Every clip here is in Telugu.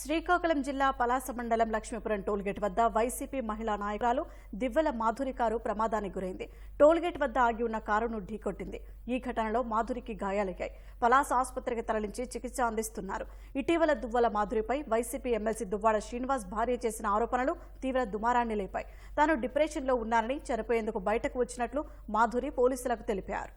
శ్రీకాకుళం జిల్లా పలాస మండలం లక్ష్మీపురం టోల్గేట్ వద్ద వైసీపీ మహిళా నాయకురాలు దివ్వెల మాధురి కారు ప్రమాదానికి గురైంది. టోల్గేట్ వద్ద ఆగి ఉన్న కారును ఢీకొట్టింది. ఈ ఘటనలో మాధురికి గాయాలయ్యాయి. పలాస ఆసుపత్రికి తరలించి చికిత్స అందిస్తున్నారు. ఇటీవల దువ్వల మాధురిపై వైసీపీ ఎమ్మెల్సీ దువ్వాడ శ్రీనివాస్ భార్య చేసిన ఆరోపణలు తీవ్ర దుమారాన్ని లేపాయి. తాను డిప్రెషన్లో ఉన్నానని చనిపోయేందుకు బయటకు వచ్చినట్లు మాధురి పోలీసులకు తెలిపారు.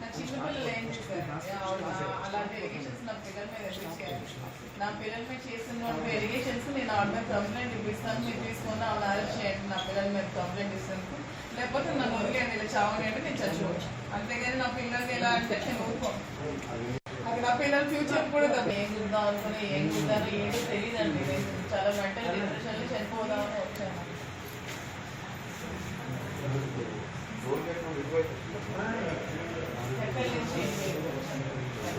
నా పిల్లల మీద ఎందుకు చేయాలి నా పిల్లల మీద చేసిన ఎలిగేషన్స్ నేను ఆవిడ మీద కంప్లైంట్ ఇప్పిస్తాను మీరు తీసుకొని ఆవిడ అరెస్ట్ చేయండి నా పిల్లల మీద కంప్లైంట్ ఇస్తాను లేకపోతే నన్ను వదిలేండి ఇలా చావని అంటే నేను చచ్చిపోవచ్చు అంతేగాని నా పిల్లలకి ఎలా అంటే నేను ఊరుకోను అది నా పిల్లల ఫ్యూచర్ కూడా కదా ఏం చూద్దాం అనుకుని ఏం చూద్దాం ఏంటో తెలియదండి నేను చాలా మెంటల్ డిప్రెషన్లో చనిపోదామని వచ్చాను